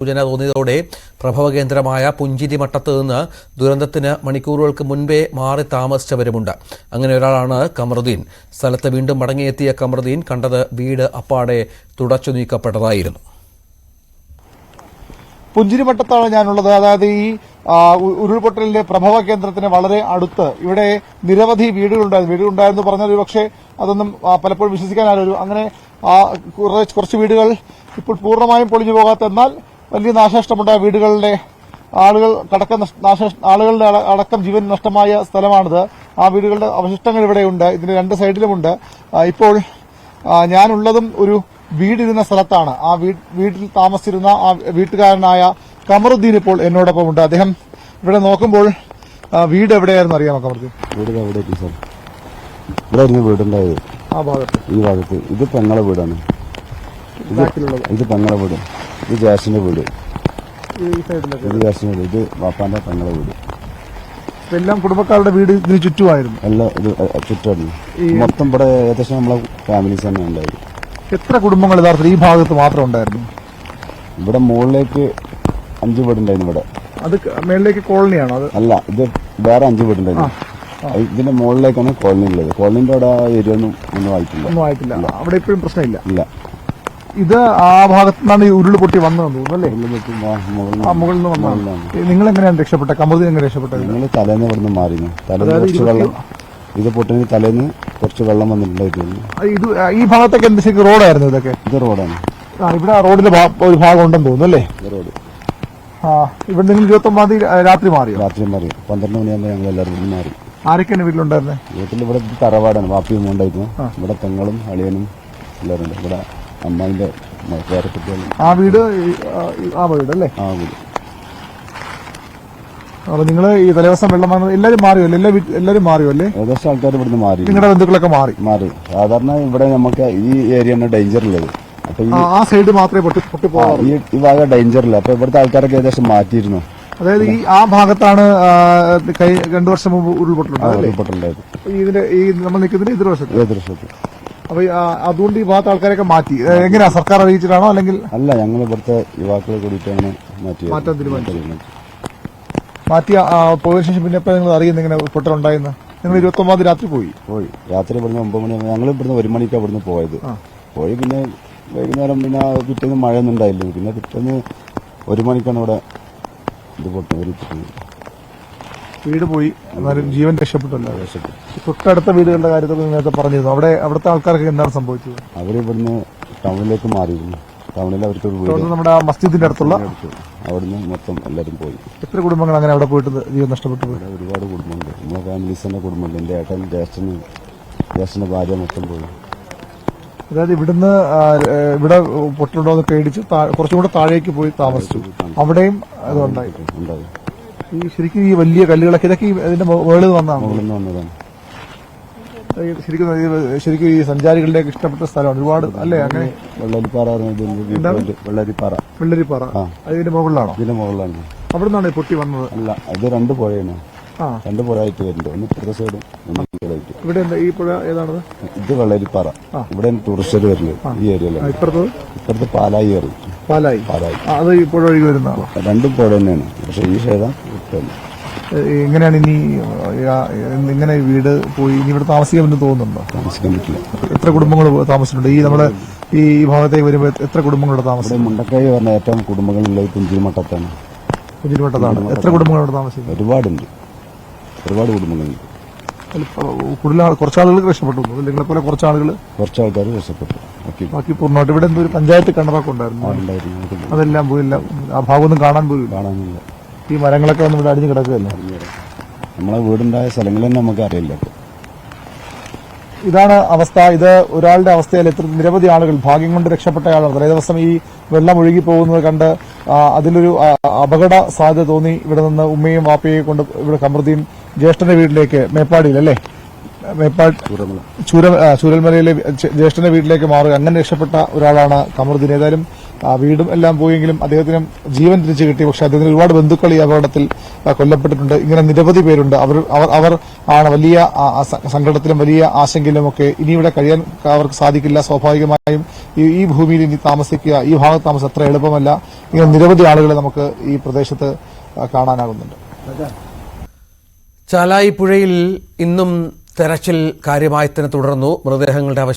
സൂചന തോന്നിയതോടെ പ്രഭവകേന്ദ്രമായ പുഞ്ചിരിമട്ടത്ത് നിന്ന് ദുരന്തത്തിന് മണിക്കൂറുകൾക്ക് മുൻപേ മാറി താമസിച്ചവരുമുണ്ട്. അങ്ങനെ ഒരാളാണ് കമറുദ്ദീൻ. സ്ഥലത്ത് വീണ്ടും മടങ്ങിയെത്തിയ കമറുദ്ദീൻ കണ്ടത് വീട് അപ്പാടെ തുടച്ചു നീക്കപ്പെട്ടതായിരുന്നു. പുഞ്ചിരിമട്ടത്താണ് ഞാനുള്ളത്. അതായത് ഈ ഉരുൾപൊട്ടലിന്റെ പ്രഭവ കേന്ദ്രത്തിന് വളരെ അടുത്ത് ഇവിടെ നിരവധി വീടുകളുണ്ടായിരുന്നു. വീടുകളുണ്ടായിരുന്നു പറഞ്ഞാൽ പക്ഷേ അതൊന്നും പലപ്പോഴും വിശ്വസിക്കാനാലൊരു അങ്ങനെ കുറച്ച് വീടുകൾ ഇപ്പോൾ പൂർണമായും പൊളിഞ്ഞു പോകാത്ത എന്നാൽ വലിയ നാശനഷ്ടമുണ്ടായ വീടുകളുടെ ആളുകൾ കടക്കം നാശ ആളുകളുടെ അടക്കം ജീവൻ നഷ്ടമായ സ്ഥലമാണിത്. ആ വീടുകളുടെ അവശിഷ്ടങ്ങൾ ഇവിടെയുണ്ട്. ഇതിന്റെ രണ്ട് സൈഡിലുമുണ്ട്. ഇപ്പോൾ ഞാനുള്ളതും ഒരു വീടിരുന്ന സ്ഥലത്താണ്. ആ വീട്ടിൽ താമസിച്ചിരുന്ന ആ വീട്ടുകാരനായ കമറുദ്ദീൻ ഇപ്പോൾ എന്നോടൊപ്പം ഉണ്ട്. അദ്ദേഹം ഇവിടെ നോക്കുമ്പോൾ വീട് എവിടെയായിരുന്നു അറിയാമോ കമറുദ്ദീൻ? വീട് സാർ. ഇവിടെ ആയിരുന്നു വീടുണ്ടായത് ആ ഭാഗത്ത്. ഈ ഭാഗത്ത്. ഇത് പെങ്ങളെ വീടാണ്. ഇത് പെങ്ങളെ വീട്. ഇത് ജാസിന്റെ വീട്. ഇത് ജാസിന്റെ വീട്. ഇത് വാപ്പാന്റെ പെങ്ങളെ വീട്. എല്ലാം കുടുംബക്കാരുടെ വീട് ഇതിന് ചുറ്റുമായിരുന്നു. എല്ലാം ഇത് ചുറ്റായിരുന്നു മൊത്തം ഇവിടെ ഏകദേശം നമ്മളെ ഫാമിലീസ് തന്നെ ഉണ്ടായിരുന്നു എത്ര കുടുംബങ്ങൾ യഥാർത്ഥത്തിൽ ഈ ഭാഗത്ത് മാത്രം ഉണ്ടായിരുന്നു? ഇവിടെ മുകളിലേക്ക് അഞ്ച് വീടുണ്ടായിരുന്നു ഇവിടെ. അത് മേളിലേക്ക് കോളനിയാണോ അത്? അല്ല ഇത് വേറെ അഞ്ച് വീടുണ്ടായിരുന്നു. ഇതിന്റെ മുകളിലേക്കാണ് കോളനി ഉള്ളത്. കോളനിന്റെ അവിടെ ഏരിയ ഒന്നും ഒന്നും ആയിട്ടില്ല. ഒന്നും ആയിട്ടില്ല. അവിടെ ഇപ്പോഴും പ്രശ്നമില്ല. ഇല്ല. ഇത് ആ ഭാഗത്തു നിന്നാണ് ഈ ഉരുൾ പൊട്ടി വന്നതെന്ന് തോന്നുന്നു അല്ലേ? മുകളിൽ നിന്ന് വന്നതാണ്. നിങ്ങൾ എങ്ങനെയാണ് രക്ഷപ്പെട്ടത്? കമറുദ്ദീൻ എങ്ങനെ രക്ഷപ്പെട്ടത്? നിങ്ങൾ തലേന്ന് ഇവിടുന്ന് മാറിയിരുന്നു. തലേന്ന് അതായത് കുറച്ച് വെള്ളം ഇത് പൊട്ടിന് തലേന്ന് കുറച്ച് വെള്ളം വന്നിട്ടുണ്ടായിരുന്നു. ഇത് ഈ ഭാഗത്തൊക്കെ എന്ത് ശരിക്കും റോഡായിരുന്നു ഇതൊക്കെ? ഇത് റോഡാണ്. ആ ഇവിടെ റോഡിൽ ഒരു ഭാഗം ഉണ്ടെന്ന് തോന്നുന്നു അല്ലേ? റോഡ്. ആ ഇവിടെ നിങ്ങൾ ഇരുപത്തി ഒമ്പതാം തീയതി രാത്രി മാറി രാത്രി മാറി. പന്ത്രണ്ട് മണിയാകുമ്പോൾ ഞങ്ങൾ എല്ലാവരും മാറി. ആരൊക്കെയാണ് വീട്ടിലുണ്ടായിരുന്നത് വീട്ടിൽ ഇവിടെ തറവാടാണ്. വാപ്പിയും ഉണ്ടായിരുന്നു ഇവിടെ പെങ്ങളും അളിയനും എല്ലാവരും ഉണ്ട്. ഇവിടെ വേറെ കുട്ടികളും ആ വീട് ആ, വീട് അല്ലേ ആ വീട്. അപ്പൊ നിങ്ങൾ ഈ തലേദിവസം വെള്ളം വന്നത് എല്ലാവരും മാറിയോ? അല്ലേ എല്ലാ വീട്ട്- എല്ലാവരും മാറിയോ അല്ലേ? ഏകദേശം ആൾക്കാർ ഇവിടുന്ന് മാറി. നിങ്ങളുടെ ബന്ധുക്കളൊക്കെ മാറി? മാറി. സാധാരണ ഇവിടെ നമുക്ക് ഈ ഏരിയ ഡേഞ്ചർ ഉള്ളത്. അപ്പൊ ഈ ആ, ആ സൈഡ് മാത്രമേ പൊട്ടി പൊട്ടി ആ, പോകാറുള്ളൂ. ഈ ഈ ഭാഗം ഡേഞ്ചർ ഇല്ല അപ്പൊ ഇവിടുത്തെ ആൾക്കാരൊക്കെ ഏകദേശം മാറ്റിയിരുന്നു. അതായത് ഈ ആ ഭാഗത്താണ് ആ, കൈ രണ്ടു വർഷം മുമ്പ് ഉരുൾപൊട്ടുണ്ടായത് അല്ലേ? ഉൾപ്പെട്ടുണ്ടായത് ഈ ഇതിന്റെ ഈ നമ്മൾ നിൽക്കുന്നതിന് വർഷത്തിൽ ഏത് വർഷത്തിൽ അപ്പൊ അതുകൊണ്ട് ഈ ഭാഗത്ത് ആൾക്കാരൊക്കെ മാറ്റി. എങ്ങനെയാ? സർക്കാർ അറിയിച്ചിട്ടാണോ? അല്ലെങ്കിൽ അല്ല ഞങ്ങൾ ഇവിടുത്തെ യുവാക്കളെ കൂടിയിട്ടാണ് മാറ്റിയത്. മാറ്റാൻ. മാറ്റി പോയതിനു ശേഷം പിന്നെ എപ്പോഴാണ് നിങ്ങൾ അറിയുന്നത് ഇങ്ങനെ പൊട്ടലുണ്ടായെന്ന് നിങ്ങൾ ഇരുപത്തി ഒമ്പത് രാത്രി പോയി? പോയി. രാത്രി ഇവിടുന്ന് ഒമ്പത് മണി ഞങ്ങൾ ഇവിടുന്ന് ഒരു മണിക്കാണ് ഇവിടുന്ന് പോയത്. പോയി പിന്നെ വൈകുന്നേരം പിന്നെ പിറ്റേന്ന് മഴയൊന്നും ഉണ്ടായില്ല. പിന്നെ പിറ്റേന്ന് ഒരു മണിക്കാണ് ഇവിടെ ഇത് പൊട്ടി ഒരു വീട് പോയി. എന്നാലും ജീവൻ രക്ഷപ്പെട്ടല്ലോ. തൊട്ടടുത്ത വീടുകളുടെ കാര്യത്തിൽ നേരത്തെ പറഞ്ഞിരുന്നു. അവിടെ അവിടുത്തെ ആൾക്കാർക്ക് എന്താണ് സംഭവിച്ചത്? അവർ ഇവിടുന്ന് ടൗണിലേക്ക് മാറിയിരുന്നു. ടൗണിൽ അവർക്ക് നമ്മുടെ ആ മസ്ജിദിന്റെ അടുത്തുള്ള അവിടുന്ന് മൊത്തം എല്ലാവരും പോയി. എത്ര കുടുംബങ്ങൾ അങ്ങനെ അവിടെ പോയിട്ട് ജീവൻ നഷ്ടപ്പെട്ടു പോയി ഒരുപാട് കുടുംബമുണ്ട് നമ്മളെ ഫാമിലീസ് തന്നെ കുടുംബമുണ്ട്. എന്റെ ഏട്ടൻ ജ്യേഷ്ഠന് ജ്യേഷ്ഠന്റെ ഭാര്യ മൊത്തം പോയി. അതായത് ഇവിടുന്ന് ഇവിടെ പൊട്ടുണ്ടോ എന്ന് പേടിച്ച് കുറച്ചും കൂടെ താഴേക്ക് പോയി താമസിച്ചു. അവിടെയും അതുണ്ടായി ഉണ്ടായി. ഈ ശരിക്കും ഈ വലിയ കല്ലുകളൊക്കെ ഇതൊക്കെ ഇതിന്റെ മുകളിൽ വന്നതാണ്? വന്നതാണ്. ശരിക്കും ശരിക്കും ഈ സഞ്ചാരികളുടെ ഇഷ്ടപ്പെട്ട സ്ഥലമാണ്. ഒരുപാട് അല്ലേ അങ്ങനെ? വെള്ളരിപ്പാറ വെള്ളരിപ്പാറ. വെള്ളരിപ്പാറ. അതിന്റെ മുകളിലാണോ? ഇതിന്റെ മുകളിലാണ്. അവിടെ നിന്നാണ് പൊട്ടി വന്നത്? അല്ല ഇത് രണ്ട് പുഴയാണ്. രണ്ട് പുഴയായിട്ട് വരുന്നുണ്ട്. ഒന്ന് ഇപ്പുറത്തെ സൈഡും ഇവിടെ ഈ പുഴ ഏതാണത്? ഇത് വെള്ളരിപ്പാറ. ഇവിടെ ടൂറിസ്റ്റ് വരുന്നത് ഈ ഏരിയയിൽ ഇപ്പുറത്ത് ഇപ്പുറത്ത് പാലായി കയറി. പാലായി. പാലായി. അത് ഈ പുഴ ഒഴുകി വരുന്നതാണോ രണ്ടും പുഴ തന്നെയാണ്. പക്ഷെ ഈ സൈഡാ ഇട്ടല്ല ഏ, എങ്ങനെയാണ് ഇനി ഇങ്ങനെ വീട് പോയി? ഇനി ഇവിടെ താമസിക്കാൻ പറ്റും തോന്നുന്നുണ്ടോ? താമസിക്കാൻ പറ്റില്ല. എത്ര കുടുംബങ്ങൾ താമസിച്ചിട്ടുണ്ട്? ഈ നമ്മുടെ ഈ ഭാഗത്തേക്ക് വരുമ്പോൾ എത്ര കുടുംബങ്ങളുടെ താമസം മുണ്ടക്കായി പറഞ്ഞ ഏറ്റവും കുടുംബങ്ങളുള്ള പുഞ്ചിരിമട്ടത്താണ് പുഞ്ചിരിമട്ടത്താണ് എത്ര കുടുംബങ്ങളോട് താമസിക്കുന്നത് ഒരുപാടുണ്ട്. ഒരുപാട് കുടുംബങ്ങളുണ്ട് കൂടുതൽ ആൾ- കുറച്ച് ആളുകൾ രക്ഷപ്പെട്ടു നിങ്ങളെ പോലെ കുറച്ചാളുകൾ കുറച്ചാൾക്കാർ രക്ഷപ്പെട്ടു ബാക്കി പൂർണമായിട്ട്. ഇവിടെ എന്തോ ഒരു പഞ്ചായത്ത് കിണറൊക്കെ ഉണ്ടായിരുന്നു. ഉണ്ടായിരുന്നു. അതെല്ലാം പോയില്ല ആ ഭാഗമൊന്നും കാണാൻ പോലും കാണാനില്ല. ഈ മരങ്ങളൊക്കെ വന്ന് ഇവിടെ അടിഞ്ഞു കിടക്കുകയല്ലേ? നമ്മളെ വീടുണ്ടായ സ്ഥലങ്ങളൊന്നും നമുക്ക് അറിയില്ല. ഇതാണ് അവസ്ഥ. ഇത് ഒരാളുടെ അവസ്ഥയിൽ എത്ര നിരവധി ആളുകൾ ഭാഗ്യം കൊണ്ട് രക്ഷപ്പെട്ട ആളാണ് തലേ ദിവസം ഈ വെള്ളം ഒഴുകി പോകുന്നത് കണ്ട് അതിലൊരു അപകട സാധ്യത തോന്നി. ഇവിടെ നിന്ന് ഉമ്മയും വാപ്പയെയും കൊണ്ട് ഇവിടെ കമൃതിയും ജ്യേഷ്ഠന്റെ വീട്ടിലേക്ക് മേപ്പാടിയിൽ അല്ലേ? മേപ്പാട് ചൂരൽമലയിലെ ജ്യേഷ്ഠന്റെ വീട്ടിലേക്ക് മാറുക. അങ്ങനെ രക്ഷപ്പെട്ട ഒരാളാണ് കമറുദ്ദീൻ. ഏതായാലും ആ, വീടും എല്ലാം പോയെങ്കിലും അദ്ദേഹത്തിന് ജീവൻ തിരിച്ചു കിട്ടി. പക്ഷെ അദ്ദേഹത്തിന് ഒരുപാട് ബന്ധുക്കൾ ഈ അപകടത്തിൽ കൊല്ലപ്പെട്ടിട്ടുണ്ട്. ഇങ്ങനെ നിരവധി പേരുണ്ട്. അവർ അവർ ആണ് വലിയ സങ്കടത്തിലും വലിയ ആശങ്കയിലും ഒക്കെ ഇനി ഇവിടെ കഴിയാൻ അവർക്ക് സാധിക്കില്ല. സ്വാഭാവികമായും ഈ ഭൂമിയിൽ ഇനി താമസിക്കുക ഈ ഭാഗത്ത് താമസം അത്ര എളുപ്പമല്ല. ഇങ്ങനെ നിരവധി ആളുകളെ നമുക്ക് ഈ പ്രദേശത്ത് കാണാനാകുന്നുണ്ട്. ചാലായി പുഴയിൽ ഇന്നും തെരച്ചിൽ കാര്യമായി തുടർന്നു. മൃതദേഹങ്ങളുടെ